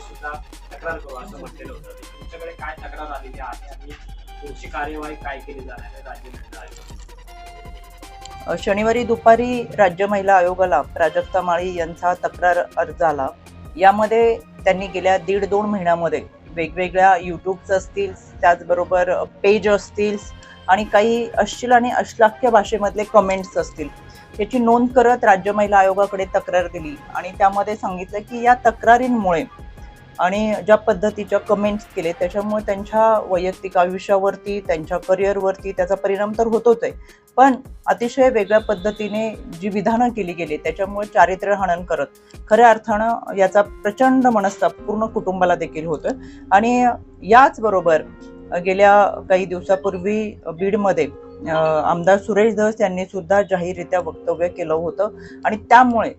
सुद्धा तक्रार करू असं म्हटलेलं होतं. तुमच्याकडे काय तक्रार आलेली आहे आणि पुढची कार्यवाही काय केली जाणार आहे राज्य महिला आयोग? शनिवारी दुपारी राज्य महिला आयोगाला प्राजक्ता माळी यांचा तक्रार अर्ज आला. यामध्ये त्यांनी गेल्या दीड दोन महिन्यामध्ये वेगवेगळ्या युट्यूब्स असतील त्याचबरोबर पेज असतील आणि काही अश्लील आणि अश्लाख्य भाषेमधले कमेंट्स असतील. याची नोंद करत राज्य महिला आयोगाकडे तक्रार दिली आणि त्यामध्ये सांगितलं की या तक्रारींमुळे आणि ज्या पद्धतीच्या कमेंट्स केले त्याच्यामुळे त्यांच्या वैयक्तिक आयुष्यावरती त्यांच्या करिअरवरती त्याचा परिणाम तर होतोच आहे. पण अतिशय वेगळ्या पद्धतीने जी विधानं केली गेली त्याच्यामुळे चारित्र्य हनन करत खऱ्या अर्थानं याचा प्रचंड मनस्ताप पूर्ण कुटुंबाला देखील होतोय. आणि याचबरोबर गेल्या काही दिवसापूर्वी बीडमध्ये आमदार सुरेश धस यांनी सुद्धा जाहीररित्या वक्तव्य केलं होतं. आणि त्यामुळे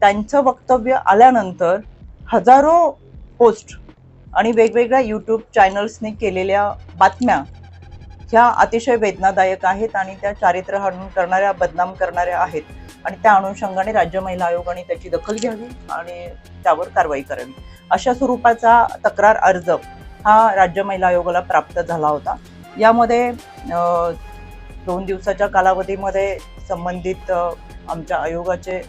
त्यांचं वक्तव्य आल्यानंतर हजारो पोस्ट आणि वेगवेगळ्या यूट्यूब चॅनल्सने केलेल्या बातम्या ह्या अतिशय वेदनादायक आहेत आणि त्या चारित्र्य हरण करणाऱ्या बदनाम करणाऱ्या आहेत. आणि त्या अनुषंगाने राज्य महिला आयोगाने त्याची दखल घ्यावी आणि त्यावर कारवाई करावी. अशा स्वरूपाचा तक्रार अर्ज हा राज्य महिला आयोगाला प्राप्त झाला होता. यामध्ये दोन दिवसाच्या कालावधीमध्ये संबंधित आमच्या आयोगाचे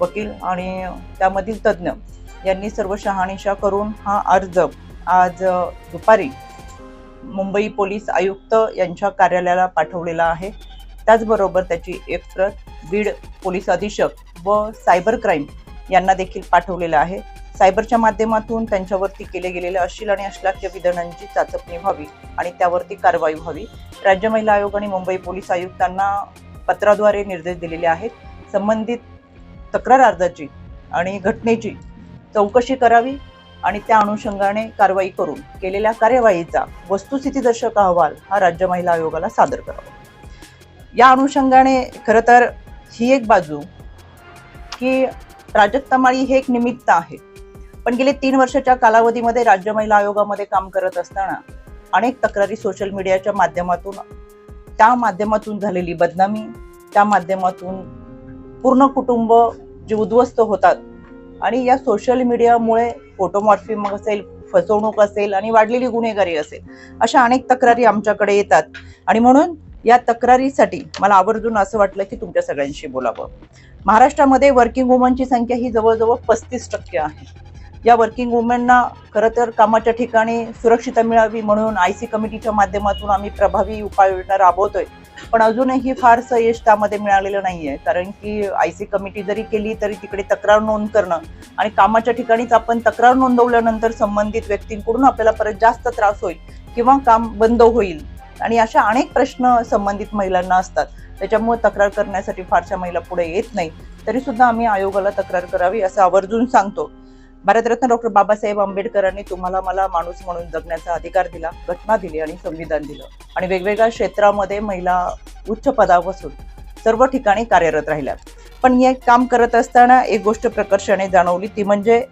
वकील आणि त्यामधील तज्ज्ञ यांनी सर्व शहानिशा करून हा अर्ज आज दुपारी मुंबई पोलीस आयुक्त यांच्या कार्यालयाला पाठवलेला आहे. त्याचबरोबर त्याची एक प्रत बीड पोलीस अधीक्षक व सायबर क्राईम यांना देखील पाठवलेलं आहे. सायबरच्या माध्यमातून त्यांच्यावरती केले गेलेले अश्लील आणि अश्लाख्य विधानांची चाचपणी व्हावी आणि त्यावरती कारवाई व्हावी. राज्य महिला आयोग आणि मुंबई पोलीस आयुक्तांना पत्राद्वारे निर्देश दिलेले आहेत. संबंधित तक्रार अर्जाची आणि घटनेची चौकशी करावी आणि त्या अनुषंगाने कारवाई करून केलेल्या कार्यवाहीचा वस्तुस्थितीदर्शक अहवाल हा राज्य महिला आयोगाला सादर करावा. या अनुषंगाने खरं तर ही एक बाजू की प्राजक्ता माळी हे एक निमित्त आहे. पण गेले तीन वर्षाच्या कालावधीमध्ये राज्य महिला आयोगामध्ये काम करत असताना अनेक तक्रारी सोशल मीडियाच्या माध्यमातून त्या माध्यमातून झालेली बदनामी त्या माध्यमातून पूर्ण कुटुंब जे उद्ध्वस्त होतात आणि या सोशल मीडियामुळे फोटोमॉर्फिम असेल फसवणूक असेल आणि वाढलेली गुन्हेगारी असेल अशा अनेक तक्रारी आमच्याकडे येतात. आणि म्हणून या तक्रारीसाठी मला आवर्जून असं वाटलं की तुमच्या सगळ्यांशी बोलावं. महाराष्ट्रामध्ये वर्किंग वुमनची संख्या ही जवळजवळ पस्तीस टक्के आहे. या वर्किंग वुमेनना खरं तर कामाच्या ठिकाणी सुरक्षितता मिळावी म्हणून आय सी कमिटीच्या माध्यमातून आम्ही प्रभावी उपाययोजना राबवतोय. पण अजूनही फारसं यश त्यामध्ये मिळालेलं नाहीये. कारण की आय सी कमिटी जरी केली तरी तिकडे तक्रार नोंद करणं आणि कामाच्या ठिकाणीच आपण तक्रार नोंदवल्यानंतर संबंधित व्यक्तींकडून आपल्याला परत जास्त त्रास होईल किंवा काम बंद होईल. आणि अशा अनेक प्रश्न संबंधित महिलांना असतात. त्याच्यामुळे तक्रार करण्यासाठी फारशा महिला पुढे येत नाही. तरी सुद्धा आम्ही आयोगाला तक्रार करावी असं आवर्जून सांगतो. भारतरत्न डॉक्टर बाबासाहेब आंबेडकरांनी तुम्हाला मला माणूस म्हणून जगण्याचा अधिकार दिला घटना दिली आणि संविधान दिलं. आणि वेगवेगळ्या क्षेत्रामध्ये महिला उच्च पदापासून सर्व ठिकाणी कार्यरत राहिल्या. पण हे काम करत असताना एक गोष्ट प्रकर्षाने जाणवली ती म्हणजे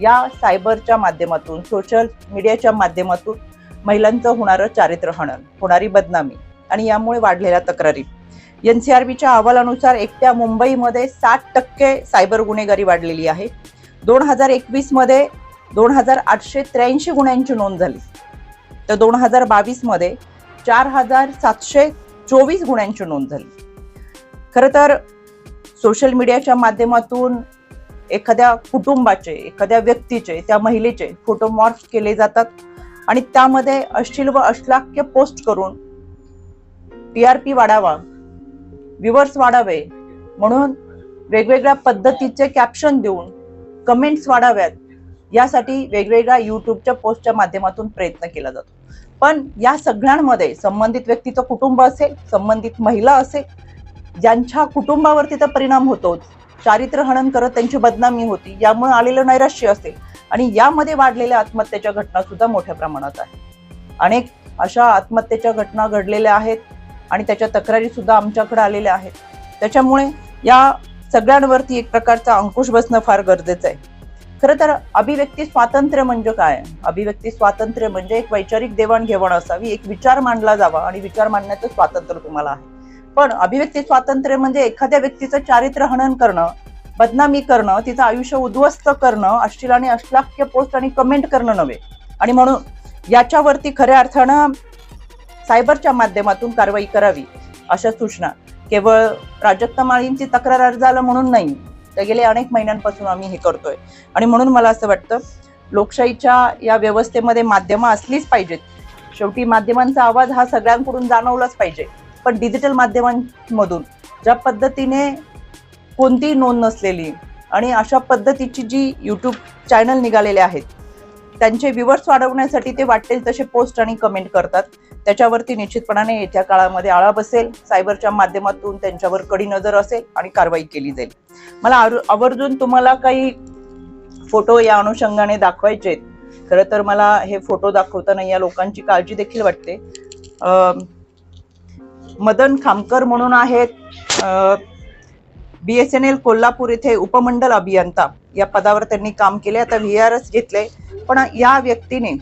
या सायबरच्या माध्यमातून सोशल मीडियाच्या माध्यमातून महिलांचं होणारं चारित्र्य हनन होणारी बदनामी आणि यामुळे वाढलेल्या तक्रारी. एन सी आर बीच्या अहवालानुसार एकट्या मुंबईमध्ये साठ टक्के सायबर गुन्हेगारी वाढलेली आहे. दोन हजार एकवीसमध्ये दोन हजार आठशे त्र्याऐंशी गुन्ह्यांची नोंद झाली. तर दोन हजार बावीसमध्ये चार हजार सातशे चोवीस गुन्ह्यांची नोंद झाली. खरं तर सोशल मीडियाच्या माध्यमातून एखाद्या कुटुंबाचे एखाद्या व्यक्तीचे त्या महिलेचे फोटोमॉर्फ केले जातात आणि त्यामध्ये अश्लील व अश्लाक्य पोस्ट करून टी आर पी वाढावा व्ह्युअर्स वाढावे म्हणून वेगवेगळ्या पद्धतीचे कॅप्शन देऊन कमेंट्स वाढाव्यात यासाठी वेगवेगळ्या युट्यूबच्या पोस्टच्या माध्यमातून प्रयत्न केला जातो. पण या सगळ्यांमध्ये संबंधित व्यक्तीचं कुटुंब असेल संबंधित महिला असेल ज्यांच्या कुटुंबावरती तर परिणाम होतोच चारित्र्य हनन करत त्यांची बदनामी होती यामुळे आलेलं नैराश्य असेल आणि यामध्ये वाढलेल्या आत्महत्येच्या घटना सुद्धा मोठ्या प्रमाणात आहेत. अनेक अशा आत्महत्येच्या घटना घडलेल्या आहेत आणि त्याच्या तक्रारी सुद्धा आमच्याकडे आलेल्या आहेत. त्याच्यामुळे या सगळ्यांवरती एक प्रकारचा अंकुश बसणं फार गरजेचं आहे. खरं तर अभिव्यक्ती स्वातंत्र्य म्हणजे काय? अभिव्यक्ती स्वातंत्र्य म्हणजे एक वैचारिक देवाणघेवाण असावी एक विचार मांडला जावा आणि विचार मांडण्याचं स्वातंत्र्य तुम्हाला आहे. पण अभिव्यक्ती स्वातंत्र्य म्हणजे एखाद्या व्यक्तीचं चारित्र्य हनन करणं बदनामी करणं तिचं आयुष्य उद्ध्वस्त करणं अश्लील आणि अश्लाख्य पोस्ट आणि कमेंट करणं नव्हे. आणि म्हणून याच्यावरती खऱ्या अर्थानं सायबरच्या माध्यमातून कारवाई करावी अशा सूचना. केवळ प्राजक्ता माळींची तक्रार अर्ज आला म्हणून नाही तर गेले अनेक महिन्यांपासून आम्ही हे करतोय. आणि म्हणून मला असं वाटतं लोकशाहीच्या या व्यवस्थेमध्ये माध्यमं असलीच पाहिजेत. शेवटी माध्यमांचा आवाज हा सगळ्यांकडून जाणवलाच पाहिजे. पण डिजिटल माध्यमांमधून ज्या पद्धतीने कोणतीही नोंद नसलेली आणि अशा पद्धतीची जी यूट्यूब चॅनल निघालेले आहेत त्यांचे व्ह्युअर्स वाढवण्यासाठी ते वाटेल तसे पोस्ट आणि कमेंट करतात. त्याच्यावरती निश्चितपणाने येत्या काळामध्ये आळा बसेल सायबरच्या माध्यमातून त्यांच्यावर कडी नजर असेल आणि कारवाई केली जाईल. मला आवर्जून तुम्हाला काही फोटो या अनुषंगाने दाखवायचे खरं तर मला हे फोटो दाखवताना या लोकांची काळजी देखील वाटते. मदन खामकर म्हणून आहेत B S N L Kolhapur इथे उपमंडल अभियंता. या पदावर त्यांनी काम केले आता व्ही आर एस घेतले पण या व्यक्तीने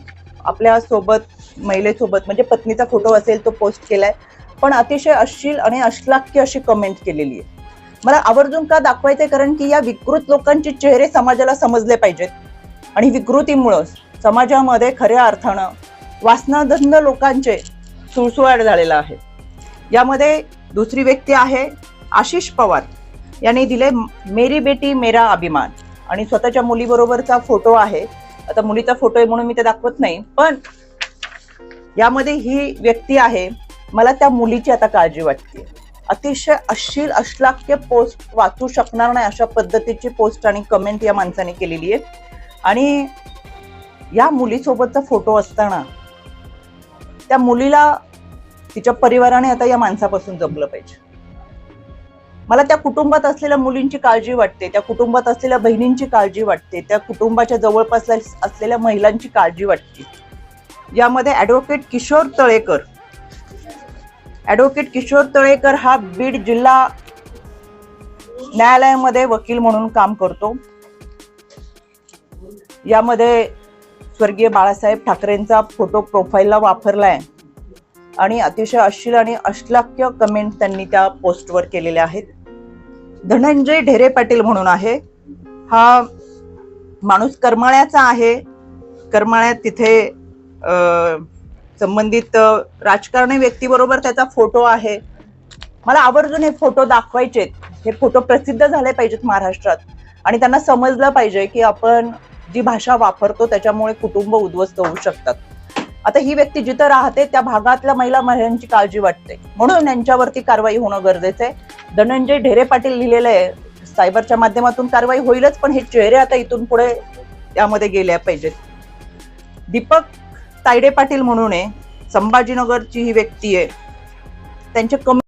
आपल्यासोबत महिलेसोबत म्हणजे पत्नीचा फोटो असेल तो पोस्ट केलाय पण अतिशय अश्लील आणि अश्लाख्य अशी कमेंट केलेली आहे. मला आवर्जून का दाखवायचंय? कारण की या विकृत लोकांचे चेहरे समाजाला समजले पाहिजेत. आणि विकृतीमुळं समाजामध्ये खऱ्या अर्थानं वासनाधंद लोकांचे सुळसुळाट झालेला आहे. यामध्ये दुसरी व्यक्ती आहे आशिष पवार. यांनी दिले मेरी बेटी मेरा अभिमान. आणि स्वतःच्या मुलीबरोबरचा फोटो आहे. आता मुलीचा फोटो आहे म्हणून मी ते दाखवत नाही पण यामध्ये ही व्यक्ती आहे. मला त्या मुलीची आता काळजी वाटते अतिशय अश्लील अश्लाक्य पोस्ट वाचू शकणार नाही अशा पद्धतीची पोस्ट आणि कमेंट या माणसाने केलेली आहे. आणि या मुलीसोबतचा फोटो असताना त्या मुलीला तिच्या परिवाराने आता या माणसापासून जपलं पाहिजे. मला त्या कुटुंबात असलेल्या मुलींची काळजी वाटते त्या कुटुंबात असलेल्या बहिणींची काळजी वाटते त्या कुटुंबाच्या जवळपास असलेल्या महिलांची काळजी वाटते. यामध्ये ऍडव्होकेट किशोर तळेकर. ऍडव्होकेट किशोर तळेकर हा बीड जिल्हा न्यायालयामध्ये वकील म्हणून काम करतो. यामध्ये स्वर्गीय बाळासाहेब ठाकरेंचा फोटो प्रोफाईलला वापरला आहे आणि अतिशय अश्लील आणि अश्लाक्य कमेंट त्यांनी त्या पोस्टवर केलेल्या आहेत. धनंजय ढेरे पाटील म्हणून आहे. हा माणूस करमाळ्याचा आहे. करमाळ्यात तिथे संबंधित राजकारणी व्यक्तीबरोबर त्याचा फोटो आहे. मला आवर्जून हे फोटो दाखवायचे हे फोटो प्रसिद्ध झाले पाहिजेत महाराष्ट्रात. आणि त्यांना समजलं पाहिजे की आपण जी भाषा वापरतो त्याच्यामुळे कुटुंब उद्ध्वस्त होऊ शकतात. आता ही व्यक्ती जिथं राहते त्या भागातल्या महिला महिलांची काळजी वाटते. म्हणून यांच्यावरती कारवाई होणं गरजेचं आहे. धनंजय ढेरे पाटील लिहिलेलं आहे. सायबरच्या माध्यमातून कारवाई होईलच पण हे चेहरे आता इथून पुढे यामध्ये गेल्या पाहिजेत. दीपक तायडे पाटील म्हणून आहे संभाजीनगरची ही व्यक्ती आहे. त्यांच्या कमी